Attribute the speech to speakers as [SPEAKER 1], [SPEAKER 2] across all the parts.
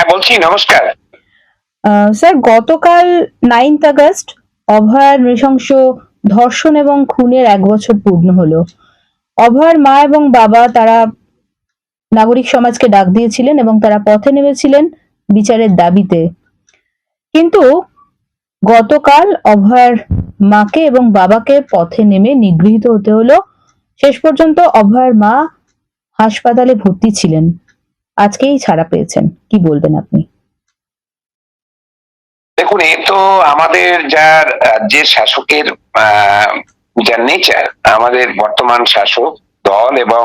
[SPEAKER 1] হ্যাঁ বলছি, নমস্কার।
[SPEAKER 2] স্যার, গতকাল নাইন্থ আগস্ট অভয়ার নৃশংস ধর্ষণ এবং খুনের এক বছর পূর্ণ হলো। অভয়ার মা এবং বাবা, তারা নাগরিক সমাজকে ডাক দিয়েছিলেন এবং তারা পথে নেমেছিলেন বিচারের দাবিতে। কিন্তু গতকাল অভয়ার মাকে এবং বাবাকে পথে নেমে নিগৃহীত হতে হলো। শেষ পর্যন্ত অভয়ার মা হাসপাতালে ভর্তি ছিলেন। আজকেই ছাড়া পেয়েছেন। কি বলবেন আপনি?
[SPEAKER 1] দেখুন এ তো আমাদের যার রাজ্যের শাসকের আহ, যা নেচার আমাদের বর্তমান শাসক দল এবং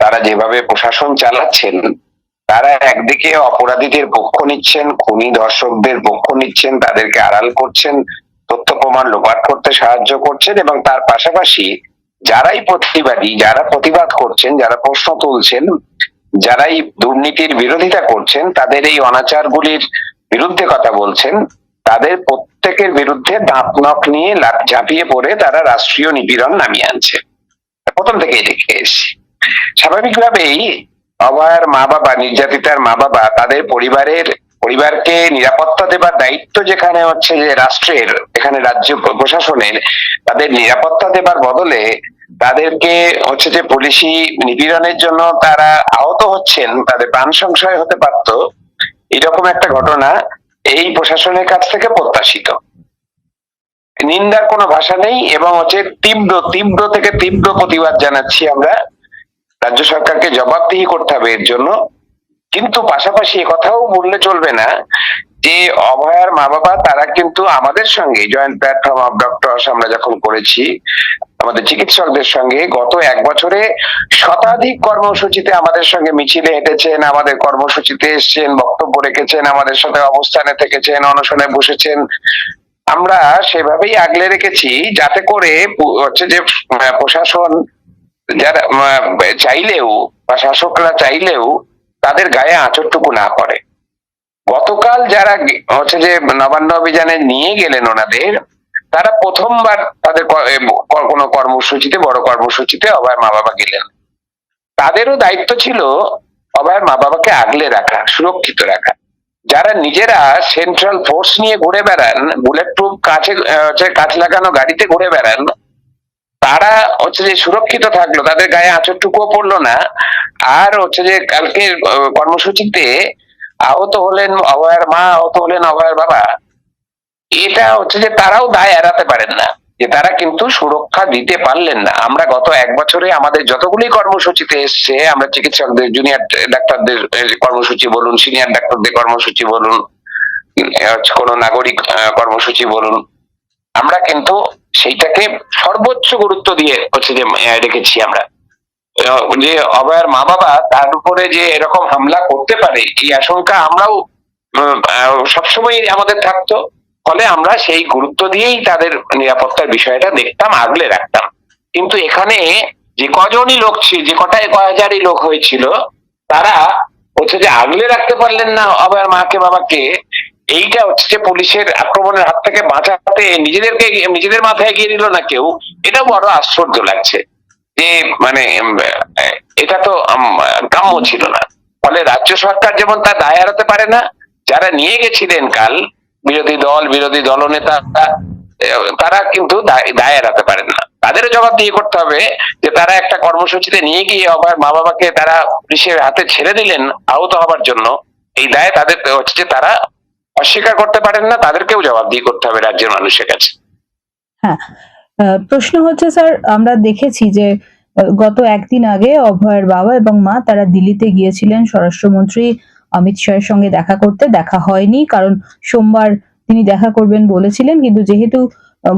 [SPEAKER 1] তারা যেভাবে প্রশাসন চালাচ্ছেন তারা একদিকে অপরাধীদের পক্ষ নিচ্ছেন খুনি দর্শকদের পক্ষ নিচ্ছেন তাদেরকে আড়াল করছেন তথ্য প্রমাণ লোপাট করতে সাহায্য করছেন এবং তার পাশাপাশি যারাই প্রতিবাদী যারা প্রতিবাদ করছেন যারা প্রশ্ন তুলছেন যারাই দুর্নীতির বিরোধিতা করছেন, তাদের এই অনাচারগুলির বিরুদ্ধে কথা বলছেন, তাদের প্রত্যেকের বিরুদ্ধে দাঁত নখ নিয়ে ঝাঁপিয়ে পড়ে তারা রাষ্ট্রীয় নিপীড়ন নামিয়ে আনছে। প্রথম থেকেই দেখে এসেছি। স্বাভাবিকভাবেই অভয়ার মা বাবা নির্যাতিতার মা বাবা তাদের পরিবারের, পরিবারকে নিরাপত্তা দেবার দায়িত্ব যেখানে হচ্ছে যে রাষ্ট্রের, এখানে রাজ্য প্রশাসনের, তাদের নিরাপত্তা দেবার বদলে তাদেরকে হচ্ছে যে পুলিশি নিপীড়নের জন্য তারা আহত হচ্ছেন, তাদের প্রাণ সংশয় হতে পারত, এরকম একটা ঘটনা এই প্রশাসনের কাছ থেকে প্রত্যাশিত। নিন্দার কোনো ভাষা নেই এবং হচ্ছে তীব্র তীব্র থেকে তীব্র প্রতিবাদ জানাচ্ছি আমরা। রাজ্য সরকারকে জবাবদিহি করতে হবে এর জন্য। কিন্তু পাশাপাশি কথাও বললে চলবে না যে অভয়ার মা বাবা, তারা কিন্তু আমাদের সঙ্গে জয়েন্ট প্ল্যাটফর্ম অফ ডক্টরস আমরা যখন করেছি, আমাদের চিকিৎসকদের সঙ্গে গত এক বছরে শতাধিক কর্মসূচিতে আমাদের সঙ্গে মিছিলে হেঁটেছেন, আমাদের কর্মসূচিতে এসছেন, বক্তব্য রেখেছেন, আমাদের সাথে অবস্থানে থেকেছেন, অনশনে বসেছেন। আমরা সেভাবেই আগলে রেখেছি যাতে করে হচ্ছে যে প্রশাসন যারা চাইলেও বা শাসকরা চাইলেও তাদের গায়ে আঁচড়টুকু না করে গতকাল যারা হচ্ছে যে নবান্ন অভিযানে নিয়ে গেলেন ওনাদের, তারা প্রথমবার তাদের কোনো কর্মসূচিতে, বড় কর্মসূচিতে অভয়ের মা বাবা গেলেন। তাদেরও দায়িত্ব ছিল অভয়ের মা বাবাকে আগলে রাখা, সুরক্ষিত রাখা। যারা নিজেরা সেন্ট্রাল ফোর্স নিয়ে ঘুরে বেড়ান বুলেট প্রুফ কাছে হচ্ছে কাছ লাগানো গাড়িতে ঘুরে বেড়ান, তারা হচ্ছে যে সুরক্ষিত থাকল, তাদের গায়ে আঁচড়টুকুও পড়ল না। আর হচ্ছে যে কালকে কর্মসূচিতে আহত হলেন অভয়ের মা আহত হলেন অভয়ের বাবা। এটা হচ্ছে যে তারাও দায় এড়াতে পারেন না, যে তারা কিন্তু সুরক্ষা দিতে পারলেন না। আমরা গত এক বছরে আমাদের যতগুলি কর্মসূচিতে এসছে, আমরা চিকিৎসকদের জুনিয়র ডাক্তারদের কর্মসূচি বলুন সিনিয়র ডাক্তারদের কর্মসূচি বলুন কোনো নাগরিক কর্মসূচি বলুন, আমরা কিন্তু সেইটাকে সর্বোচ্চ গুরুত্ব দিয়ে হচ্ছে যে রেখেছি আমরা। যে অভয়ের মা বাবা তার উপরে যে এরকম হামলা করতে পারে, এই আশঙ্কা আমরাও সবসময় আমাদের থাকতো। ফলে আমরা সেই গুরুত্ব দিয়েই তাদের নিরাপত্তার বিষয়টা দেখতাম, আগলে রাখতাম। কিন্তু এখানে যে কজনই লোক ছিল যে কটায় কয় হাজারই লোক হয়েছিল, তারা হচ্ছে যে আগলে রাখতে পারলেন না অভয়ের মাকে, বাবাকে। এইটা হচ্ছে যে পুলিশের আক্রমণের হাত থেকে বাঁচাতে নিজেদেরকে, নিজেদের মাথায় এগিয়ে নিল না কেউ। এটা বড় আশ্চর্য লাগছে। যে মানে এটা তো কাম্য ছিল না। ফলে রাজ্য সরকার যেমন তার দায় এড়াতে পারে না যারা নিয়ে গেছিলেন কাল বিরোধী দল বিরোধী দলনেতা তারা কিন্তু দায় এড়াতে পারেন না। তাদেরও জবাব দিয়ে করতে হবে যে তারা একটা কর্মসূচিতে নিয়ে গিয়ে আবার মা বাবাকে তারা পুলিশের হাতে ছেড়ে দিলেন আহত হবার জন্য। এই দায় তাদের হচ্ছে তারা অস্বীকার করতে পারেন না তাদেরকেও জবাব দিয়ে করতে হবে রাজ্যের মানুষের কাছে।
[SPEAKER 2] আহ, প্রশ্ন হচ্ছে স্যার আমরা দেখেছি যে গত একদিন আগে অভয়ের বাবা এবং মা তারা দিল্লিতে গিয়েছিলেন। স্বরাষ্ট্রমন্ত্রী অমিত শাহের সঙ্গে দেখা করতে। দেখা হয়নি, কারণ সোমবার তিনি দেখা করবেন বলেছিলেন, কিন্তু যেহেতু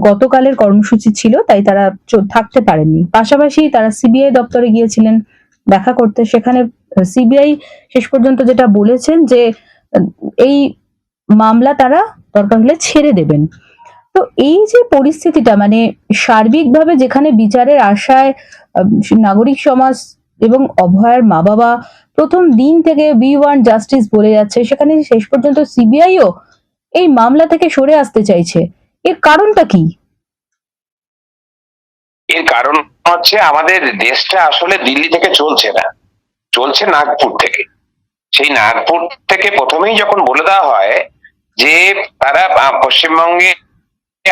[SPEAKER 2] গতকালের কর্মসূচি ছিল, তাই তারা থাকতে পারেননি। পাশাপাশি তারা সিবিআই দপ্তরে গিয়েছিলেন দেখা করতে। সেখানে সিবিআই শেষ পর্যন্ত যেটা বলেছেন যে এই মামলা তারা দরকার হলে ছেড়ে দেবেন। তো এই যে পরিস্থিতিটা মানে সার্বিকভাবে যেখানে বিচারের আশায় নাগরিক সমাজ এবং অভয়ের মা বাবা প্রথম দিন থেকে বি ওয়ান জাস্টিস বলে যাচ্ছে, সেখানে শেষ পর্যন্ত সিবিআইও এই মামলা থেকে সরে আসতে চাইছে। এর কারণটা কি?
[SPEAKER 1] এর কারণ হচ্ছে আমাদের দেশটা আসলে দিল্লি থেকে চলছে না। চলছে নাগপুর থেকে। সেই নাগপুর থেকে প্রথমেই যখন বলে দেওয়া হয় যে তারা পশ্চিমবঙ্গে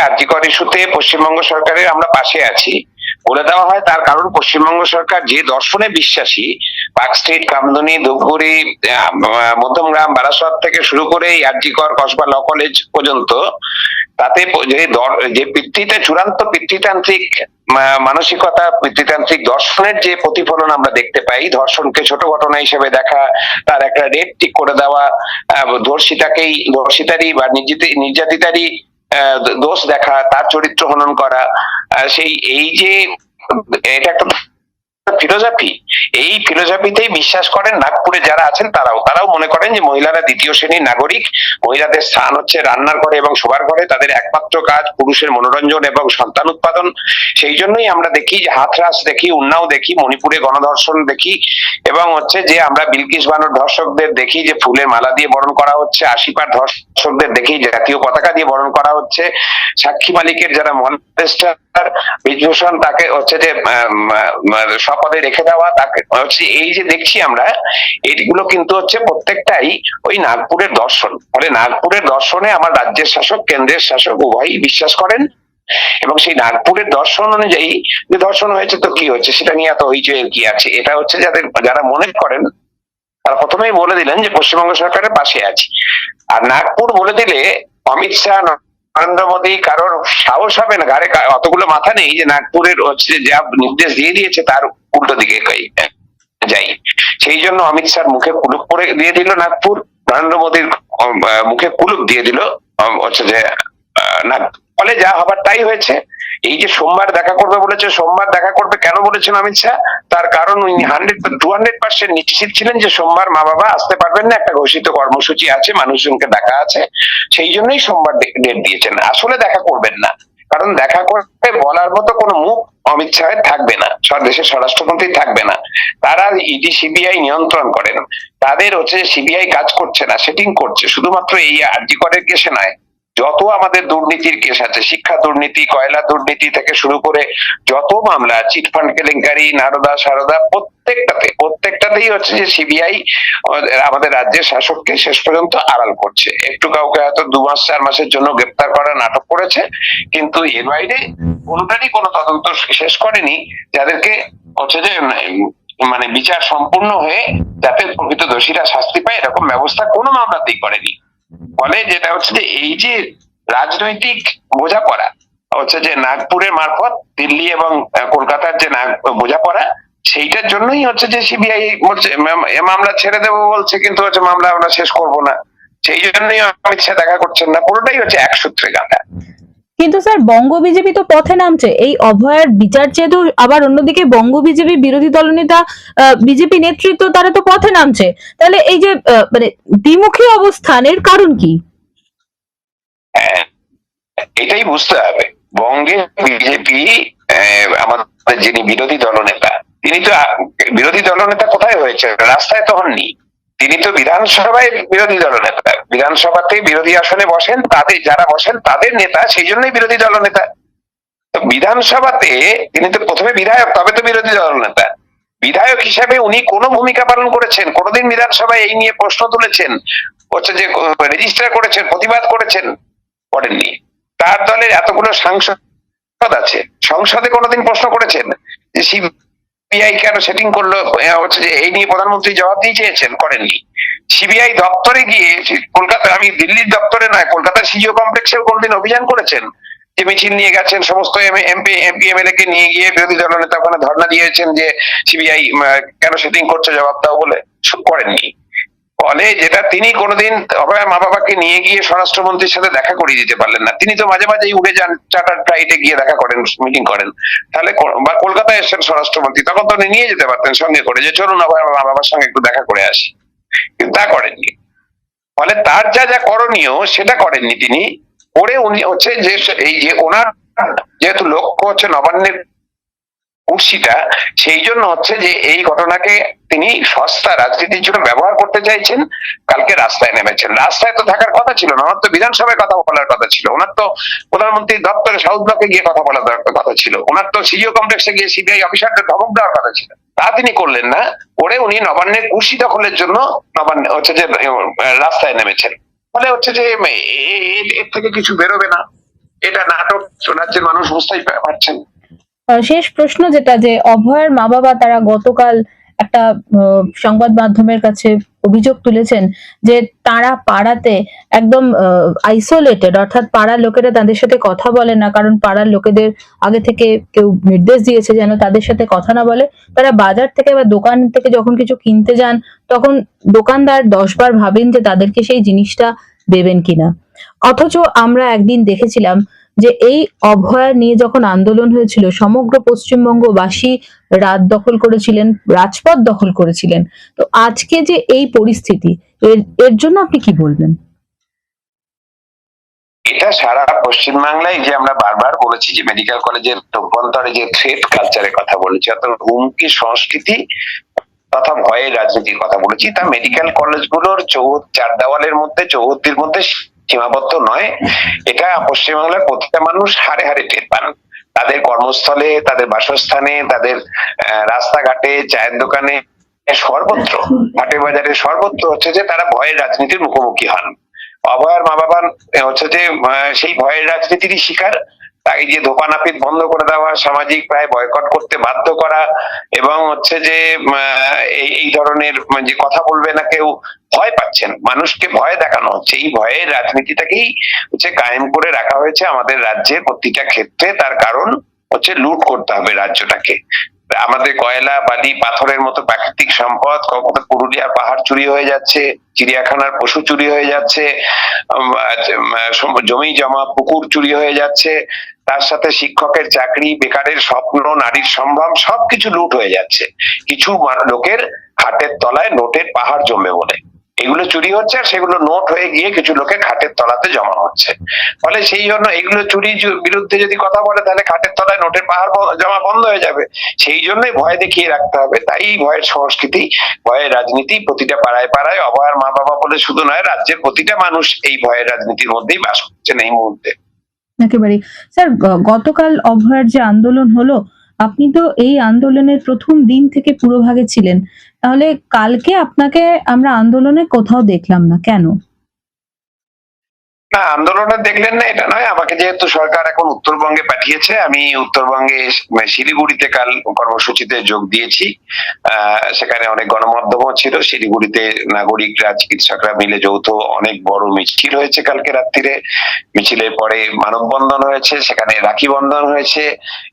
[SPEAKER 1] আর্যিকর ইস্যুতে পশ্চিমবঙ্গ সরকারের আমরা পাশে আছি। বলে দেওয়া হয় তার কারণ পশ্চিমবঙ্গ সরকার যে দর্শনে বিশ্বাসী, পার্ক স্ট্রিট, কামদুনি, ধূপগুড়ি মধ্যমগ্রাম, বারাসত থেকে শুরু করে এই আর্যিকর কসবা ল কলেজ পর্যন্ত, তাতে যে পিতৃতে, চূড়ান্ত পিতৃতান্ত্রিক মানসিকতা, পিতৃতান্ত্রিক দর্শনের যে প্রতিফলন আমরা দেখতে পাই, ধর্ষণকে ছোট ঘটনা হিসেবে দেখা, তার একটা রেট ঠিক করে দেওয়া ধর্ষিতাকেই, ধর্ষিতারই বা নির্যাতি- নির্যাতিতারই দোষ দেখা তার চরিত্র হনন করা সেই এই যে এটা একটা ফিলোসফি এই ফিলোসফিতেই বিশ্বাস করেন নাগপুরে যারা আছেন তারাও। তারাও মনে করেন যে মহিলারা দ্বিতীয় শ্রেণির নাগরিক। মহিলাদের স্থান হচ্ছে রান্নার ঘরে এবং শোবার ঘরে। তাদের একমাত্র কাজ পুরুষের মনোরঞ্জন এবং সন্তান উৎপাদন। সেই জন্যই আমরা দেখি যে হাথরাস দেখি উন্নাও দেখি মণিপুরে গণধর্ষণ দেখি এবং হচ্ছে যে আমরা বিলকিস বানর ধর্ষকদের দেখি যে ফুলের মালা দিয়ে বরণ করা হচ্ছে। আশিপার ধর্ষকদের দেখি জাতীয় পতাকা দিয়ে বরণ করা হচ্ছে। সাক্ষী মালিকের যারা মনস্টার বিভূষণ তাকে হচ্ছে যে আম, রেখে দেওয়া তাকে হচ্ছে এই যে দেখছি আমরা, এইগুলো কিন্তু হচ্ছে প্রত্যেকটাই ওই নাগপুরের দর্শন। ফলে নাগপুরের দর্শনে আমার রাজ্যের শাসক, কেন্দ্রের শাসক উভয়ই বিশ্বাস করেন। এবং সেই নাগপুরের দর্শন অনুযায়ী যে দর্শন হয়েছে, তো কি হয়েছে সেটা নিয়ে এত হইচই কি আছে? এটা হচ্ছে যাদের, যারা মনে করেন, তারা প্রথমেই বলে দিলেন যে পশ্চিমবঙ্গ সরকারের পাশে আছি। আর নাগপুর বলে দিলে অমিত শাহ নরেন্দ্র মোদী কারোর সাহস হবে না, গাড়ে অতগুলো মাথা নেই যে নাগপুরের হচ্ছে যা নির্দেশ দিয়ে দিয়েছে তার উল্টো দিকে যাই। সেই জন্য অমিত শাহ মুখে কুলুপ করে দিয়ে দিল নাগপুর নরেন্দ্র মোদীর মুখে কুলুপ দিয়ে দিল হচ্ছে যে নাগপুর। ফলে যা হবার তাই হয়েছে। এই যে সোমবার দেখা করবে বলেছে, সোমবার দেখা করবে কেন বলেছেন অমিত শাহ? তার কারণ উনি হান্ড্রেড টু হান্ড্রেড পার্সেন্ট নিশ্চিত ছিলেন যে সোমবার মা বাবা আসতে পারবেন না, একটা ঘোষিত কর্মসূচি আছে, মানুষজনকে দেখা আছে, সেই জন্যই সোমবার ডেট দিয়েছেন। আসলে দেখা করবেন না, কারণ দেখা করতে বলার মতো কোনো মুখ অমিত শাহের থাকবে না দেশের স্বরাষ্ট্রমন্ত্রী থাকবে না। তারা ইডি, সিবিআই নিয়ন্ত্রণ করেন। তাদের হচ্ছে সিবিআই কাজ করছে না, সেটিং করছে, শুধুমাত্র এই আরজি করের কেসে নয় যত আমাদের দুর্নীতির কেস আছে, শিক্ষা দুর্নীতি, কয়লা দুর্নীতি থেকে শুরু করে যত মামলা চিটফান্ড কেলেঙ্কারি, নারদা, সারদা, প্রত্যেকটাতে, প্রত্যেকটাতেই হচ্ছে যে সিবিআই আমাদের রাজ্যের শাসককে শেষ পর্যন্ত আড়াল করছে। একটু কাউকে হয়তো দু মাস, চার মাসের জন্য গ্রেপ্তার করা নাটক করেছে, কিন্তু এর বাইরে কোনোটারই কোনো তদন্ত শেষ করেনি, যাদেরকে হচ্ছে যে মানে বিচার সম্পূর্ণ হয়ে যাতে প্রকৃত দোষীরা শাস্তি পায়, এরকম ব্যবস্থা কোনো মামলাতেই করেনি। ফলে যেটা হচ্ছে যে এই যে রাজনৈতিক বোঝাপড়া, হচ্ছে যে নাগপুরের মারফত, দিল্লি এবং কলকাতার যে বোঝাপড়া, সেইটার জন্যই হচ্ছে যে সিবিআই বলছে মামলা ছেড়ে দেবো বলছে, কিন্তু হচ্ছে মামলা আমরা শেষ করব না। সেই জন্যই অমিত শাহ দেখা করছেন না, পুরোটাই হচ্ছে এক সূত্রে গাঁথা।
[SPEAKER 2] কিন্তু স্যার বঙ্গ বিজেপি তো পথে নামছে। এই অভয়ার বিচার চেয়ে তো আবার অন্যদিকে বঙ্গ বিজেপি বিরোধী দলনেতা বিজেপি নেতৃত্ব তারা তো পথে নামছে। তাহলে এই যে মানে দ্বিমুখী অবস্থানের কারণ কি?
[SPEAKER 1] হ্যাঁ, এটাই বুঝতে হবে। বঙ্গে বিজেপি আমাদের যিনি বিরোধী দলনেতা তিনি তো বিরোধী দলনেতা কোথায় হয়েছে? রাস্তায় তো হননি। তিনি তো বিধানসভায় বিরোধী দলনেতা বিধানসভাতে বিরোধী আসনে বসেন, তাদের যারা বসেন, তাদের নেতা, সেই জন্যই বিরোধী দলনেতা তো বিধানসভাতে তিনি তো প্রথমে বিধায়ক, তবে তো বিরোধী দলনেতা বিধায়ক হিসাবে উনি কোনো ভূমিকা পালন করেছেন? কোনোদিন বিধানসভায় এই নিয়ে প্রশ্ন তুলেছেন? হচ্ছে যে রেজিস্টার করেছেন, প্রতিবাদ করেছেন? করেননি। তার দলের এতগুলো সাংসদ আছে। সংসদে কোনোদিন প্রশ্ন করেছেন যে সিবিআই কেন সেটিং করল? হচ্ছে যে এই নিয়ে প্রধানমন্ত্রী জবাব দিয়ে চেয়েছেন, করেননি। সিবিআই দপ্তরে গিয়ে কলকাতা, আমি দিল্লির দপ্তরে নয় কলকাতার সিজিও কমপ্লেক্সে কোনদিন অভিযান করেছেন? যে মিছিল নিয়ে গেছেন, সমস্ত এমপি এমপি এমএলএ কে নিয়ে গিয়ে বিরোধী দলনেতা ওখানে ধর্ণা দিয়েছেন যে সিবিআই কেন সেটিং করছে জবাব দাও বলে করেননি। ফলে যেটা তিনি কোনোদিন মা বাবাকে নিয়ে গিয়ে স্বরাষ্ট্রমন্ত্রীর সাথে দেখা করিয়ে দিতে পারলেন না। তিনি তো মাঝে মাঝেই উড়ে যান চার্টার ফ্লাইটে গিয়ে দেখা করেন, মিটিং করেন। তাহলে বা কলকাতায় এসেছেন স্বরাষ্ট্রমন্ত্রী, তখন তো উনি নিয়ে যেতে পারতেন সঙ্গে করে। যে চলুন অভয় মা বাবার সঙ্গে একটু দেখা করে আসি। কিন্তু তা করেননি। ফলে তার যা যা করণীয়, সেটা করেননি তিনি। করে উনি হচ্ছে যে এই যে ওনার যেহেতু লক্ষ্য হচ্ছে নবান্নের কুর্সিটা সেই জন্য হচ্ছে যে এই ঘটনাকে তিনি সস্তা রাজনীতির জন্য ব্যবহার করতে চাইছেন, কালকে রাস্তায় নেমেছেন। রাস্তায় তো থাকার কথা ছিল না, ওনার তো বিধানসভায় কথা বলার কথা ছিল। ওনার তো প্রধানমন্ত্রী দপ্তরে সাউথ ব্লকে গিয়ে কথা বলার কথা ছিল। ওনার তো সিজিও কমপ্লেক্সে গিয়ে সিবিআই অফিসারদের ধমক দেওয়ার কথা ছিল। তা তিনি করলেন না, করে উনি নবান্নের কুর্সি দখলের জন্য নবান্ন হচ্ছে যে রাস্তায় নেমেছেন। ফলে হচ্ছে যে এর থেকে কিছু বেরোবে না। এটা নাটক রাজ্যের মানুষ বুঝতেই পারছেন।
[SPEAKER 2] শেষ প্রশ্ন যেটা যে অভয়ের মা বাবা তারা গতকাল একটা সংবাদ মাধ্যমের কাছে অভিযোগ তুলেছেন যে তারা পাড়াতে একদম আইসোলেটেড অর্থাৎ পাড়ার লোকেরা তাদের সাথে কথা বলে না, কারণ পাড়ার লোকেদের আগে থেকে কেউ নির্দেশ দিয়েছে যেন তাদের সাথে কথা না বলে। তারা বাজার থেকে বা দোকান থেকে যখন কিছু কিনতে যান, তখন দোকানদার দশবার ভাবেন যে তাদেরকে সেই জিনিসটা দেবেন কিনা। অথচ আমরা একদিন দেখেছিলাম যে এই অভয়া নিয়ে যখন আন্দোলন হয়েছিল, সমগ্র পশ্চিমবঙ্গবাসী রাত দখল করেছিলেন, রাজপথ দখল করেছিলেন। তো আজকে যে এই পরিস্থিতি, এর এর জন্য আপনি কি বলবেন?
[SPEAKER 1] এটা সারা পশ্চিমবাংলায় যে আমরা বারবার বলেছি যে মেডিকেল কলেজের অভ্যন্তরে যে থ্রেট কালচারের কথা বলেছি, অর্থাৎ হুমকি সংস্কৃতি তথা ভয়ের রাজনীতির কথা বলেছি, তা মেডিকেল কলেজগুলোর চৌ চার দেওয়ালের মধ্যে, চৌহদ্দির মধ্যে সীমাবদ্ধ নয়। এটা পশ্চিমবাংলার প্রতিটা মানুষ হারে হারে টের পান। তাদের কর্মস্থলে, তাদের বাসস্থানে, তাদের রাস্তাঘাটে, চায়ের দোকানে সর্বত্র হাটে বাজারে সর্বত্র হচ্ছে যে তারা ভয়ের রাজনীতির মুখোমুখি হন। অভয়ের মা বাবা হচ্ছে যে সেই ভয়ের রাজনীতিরই শিকার। তাই যে ধোপানাপিত বন্ধ করে দেওয়া, সামাজিক প্রায় বয়কট করতে বাধ্য করা এবং হচ্ছে যে এই ধরনের যে কথা বলবে না কেউ, ভয় পাচ্ছেন। মানুষকে ভয় দেখানো হচ্ছে। এই ভয়ের রাজনীতিটাকেই হচ্ছে কায়েম করে রাখা হয়েছে আমাদের রাজ্যের প্রতিটা ক্ষেত্রে। তার কারণ হচ্ছে লুট করতে হবে রাজ্যটাকে। আমাদের কয়লা, বালি, পাথরের মতো প্রাকৃতিক সম্পদ পুরুলিয়ার পাহাড় চুরি হয়ে যাচ্ছে, চিড়িয়াখানার পশু চুরি হয়ে যাচ্ছে জমি জমা, পুকুর চুরি হয়ে যাচ্ছে তার সাথে শিক্ষকের চাকরি, বেকারের স্বপ্ন, নারীর সম্ভ্রম সবকিছু লুট হয়ে যাচ্ছে। কিছু লোকের হাটের তলায় নোটের পাহাড় জমে বলে এগুলো চুরি হচ্ছে আর সেগুলো নোট হয়ে গিয়ে কিছু লোকের খাটের তলাতে জমা হচ্ছে। ফলে সেই জন্য এগুলো চুরি বিরুদ্ধে যদি কথা বলে তাহলে খাটের তলায় নোটের পাহাড় জমা বন্ধ হয়ে যাবে। সেই জন্যই ভয় দেখিয়ে রাখতে হবে। তাই ভয়ের সংস্কৃতি, ভয়ের রাজনীতি প্রতিটা পাড়ায় পাড়ায় অভয়ের মা বাবা বলে শুধু নয়, রাজ্যের প্রতিটা মানুষ এই ভয়ের রাজনীতির মধ্যেই বাস করছেন এই মুহূর্তে।
[SPEAKER 2] একেবারে স্যার গতকাল অভয়ার যে আন্দোলন হলো, আপনি তো এই আন্দোলনের প্রথম দিন থেকে পুরো ভাগে ছিলেন। তাহলে কালকে আপনাকে আমরা আন্দোলনে কোথাও দেখলাম না। কেন?
[SPEAKER 1] না আন্দোলনে দেখলেন না, এটা নয়। আমাকে যেহেতু সরকার এখন উত্তরবঙ্গে পাঠিয়েছে, আমি উত্তরবঙ্গে মানে শিলিগুড়িতে কাল কর্মসূচিতে যোগ দিয়েছি। সেখানে অনেক গণমাধ্যমও ছিল। শিলিগুড়িতে নাগরিকরা চিকিৎসকরা মিলে যৌথ অনেক বড় মিছিল হয়েছে কালকে রাত্রিরে। মিছিলের পরে মানববন্ধন হয়েছে, সেখানে রাখি বন্ধন হয়েছে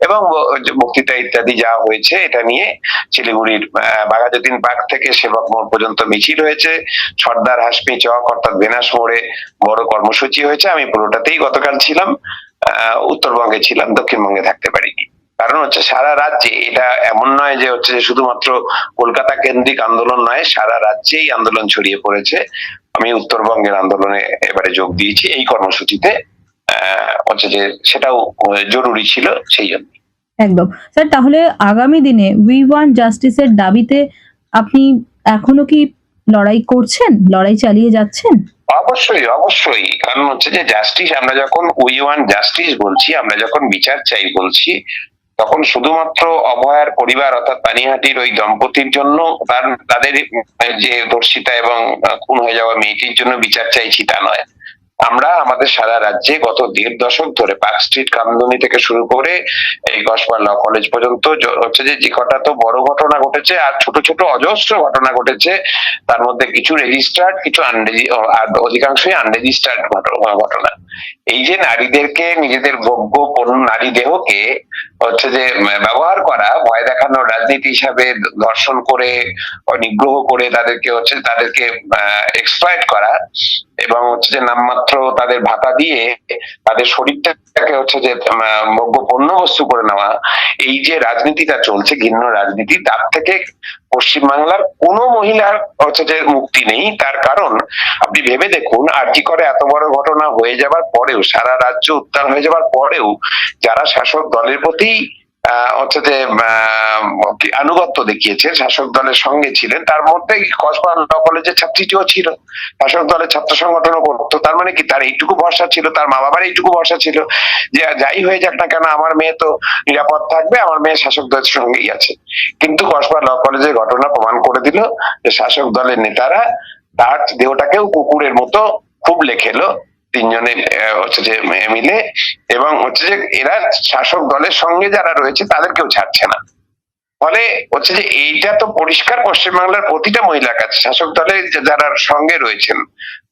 [SPEAKER 1] এবং বক্তৃতা ইত্যাদি যা হয়েছে, এটা নিয়ে শিলিগুড়ির বাঘাযতীন পার্ক থেকে সেবক মোড় পর্যন্ত মিছিল হয়েছে। সর্দার হাসমি চক, অর্থাৎ বেনাস মোড়ে বড় কর্মসূচি হয়েছে, আমি পুরোটাতেই গতকাল ছিলাম উত্তরবঙ্গে ছিলাম, দক্ষিণবঙ্গে থাকতে পারিনি। কারণ হচ্ছে সারা রাজ্যে, এটা এমন নয় যে হচ্ছে যে শুধুমাত্র কলকাতা কেন্দ্রিক আন্দোলন নয়, সারা রাজ্যেই আন্দোলন ছড়িয়ে পড়েছে। আমি উত্তরবঙ্গের আন্দোলনে এবারে যোগ দিয়েছি, এই কর্মসূচিতে হচ্ছে যে সেটাও জরুরি ছিল সেই জন্য।
[SPEAKER 2] একদম। স্যার, তাহলে আগামী দিনে উই ওয়ান্ট জাস্টিসের দাবিতে আপনি এখনও কি লড়াই করছেন? লড়াই চালিয়ে যাচ্ছেন?
[SPEAKER 1] অবশ্যই অবশ্যই। কারণ হচ্ছে যে জাস্টিস আমরা যখন উই ওয়ান জাস্টিস বলছি, আমরা যখন বিচার চাই বলছি, তখন শুধুমাত্র অভয়ার পরিবার অর্থাৎ পানিহাটির ওই দম্পতির জন্য তার তাদের যে ধর্ষিতা এবং খুন হয়ে যাওয়া মেয়েটির জন্য বিচার চাইছি তা নয়। আমরা আমাদের সারা রাজ্যে গত দেড় দশক ধরে পার্ক স্ট্রিট কামদুনি থেকে শুরু করে এই গসপাল্লা কলেজ পর্যন্ত হচ্ছে যে যে কটা তো বড় ঘটনা ঘটেছে আর ছোট ছোট অজস্র ঘটনা ঘটেছে, তার মধ্যে কিছু রেজিস্টার্ড কিছু আনরেজি অধিকাংশই আনরেজিস্টার্ড ঘটনা। এই যে নারীদেরকে নিজেদের ভোগ্য নারী দেহকে হচ্ছে যে ব্যবহার করা, ভয় দেখানোর রাজনীতি হিসাবে ধর্ষণ করে, নিগ্রহ করে তাদেরকে হচ্ছে, তাদেরকে এক্সপ্লয়েট করা এবং হচ্ছে যে নামমাত্র তাদের ভাতা দিয়ে তাদের শরীরটাকে হচ্ছে যে ভোগ্য পণ্য বস্তু করে নেওয়া, এই যে রাজনীতিটা চলছে, ঘৃণ্য রাজনীতি, তার থেকে পশ্চিমবাংলার কোনো মহিলার হচ্ছে যে মুক্তি নেই। তার কারণ, আপনি ভেবে দেখুন, আর কি করে এত বড় ঘটনা হয়ে যাবার পরেও, সারা রাজ্য উত্তাল হয়ে যাবার পরেও, যারা শাসক দলের প্রতি হচ্ছে যে আনুগত্য দেখিয়েছেন, শাসক দলের সঙ্গে ছিলেন। তার মধ্যে কসবা ল কলেজের ছাত্রীটিও ছিল, শাসক দলের ছাত্র সংগঠনও করতো। তার মানে কি, তার এইটুকু ভরসা ছিল, তার মা বাবার এইটুকু ভরসা ছিল যে যাই হয়ে যাক না কেন, আমার মেয়ে তো নিরাপদ থাকবে, আমার মেয়ে শাসক দলের সঙ্গেই আছে। কিন্তু কসবা ল কলেজের ঘটনা প্রমাণ করে দিল যে শাসক দলের নেতারা তার দেহটাকেও কুকুরের মতো খুব লেখেলো। তিনজনে আহ, হচ্ছে যে মিলে এবং হচ্ছে যে এরা শাসক দলের সঙ্গে যারা রয়েছে তাদেরকেও ছাড়ছে না। ফলে হচ্ছে যে এইটা তো পরিষ্কার পশ্চিমবাংলার প্রতিটা মহিলার কাছে শাসক দলের যারা সঙ্গে রয়েছেন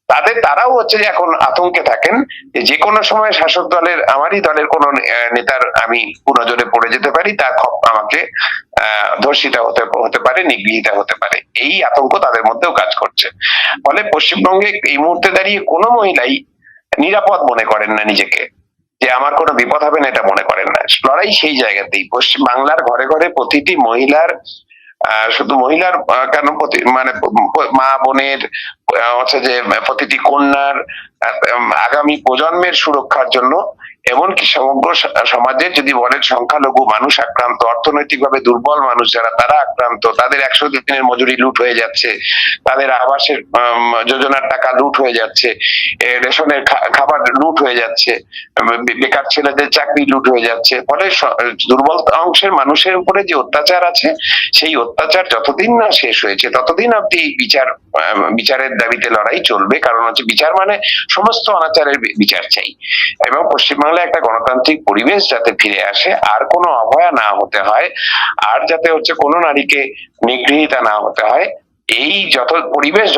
[SPEAKER 1] তাদের তারাও হচ্ছে যে এখন আতঙ্কে থাকেন যে কোনো সময় শাসক দলের আমারই দলের কোন নেতার আমি কুনজরে পড়ে যেতে পারি খপ- আমাকে ধর্ষিতা হতে হতে পারে নিগৃহীতা হতে পারে। এই আতঙ্ক তাদের মধ্যেও কাজ করছে। ফলে পশ্চিমবঙ্গে এই মুহূর্তে দাঁড়িয়ে কোনো মহিলাই নিরাপদ মনে করেন না নিজেকে। যে আমার কোনো বিপদ হবে না এটা মনে করেন না। লড়াই সেই জায়গাতেই। পশ্চিম বাংলার ঘরে ঘরে প্রতিটি মহিলার শুধু মহিলার কেন মানে মা বোনের হচ্ছে যে প্রতিটি কন্যার আগামী প্রজন্মের সুরক্ষার জন্য এমনকি সমগ্র সমাজে যদি বলেন সংখ্যালঘু মানুষ আক্রান্ত, অর্থনৈতিকভাবে দুর্বল মানুষ যারা, তারা আক্রান্ত, তাদের একশো দিনের মজুরি লুট হয়ে যাচ্ছে, তাদের আবাসের যোজনার টাকা লুট হয়ে যাচ্ছে রেশনের খাবার লুট হয়ে যাচ্ছে বেকার ছেলেদের চাকরি লুট হয়ে যাচ্ছে, ফলে দুর্বল অংশের মানুষের উপরে যে অত্যাচার আছে, সেই অত্যাচার যতদিন না শেষ হয়েছে, ততদিন অব্দি বিচার বিচারের দাবিতে লড়াই চলবে। কারণ হচ্ছে বিচার মানে সমস্ত অনাচারের বিচার চাই। এবং পশ্চিমবাংলায় একটা গণতান্ত্রিক পরিবেশ যাতে ফিরে আসে, আর কোনো অভয়া না হতে হয়, আর যাতে হচ্ছে কোনো নারীকে নিগৃহীতা না হতে হয়, এই যত পরিবেশ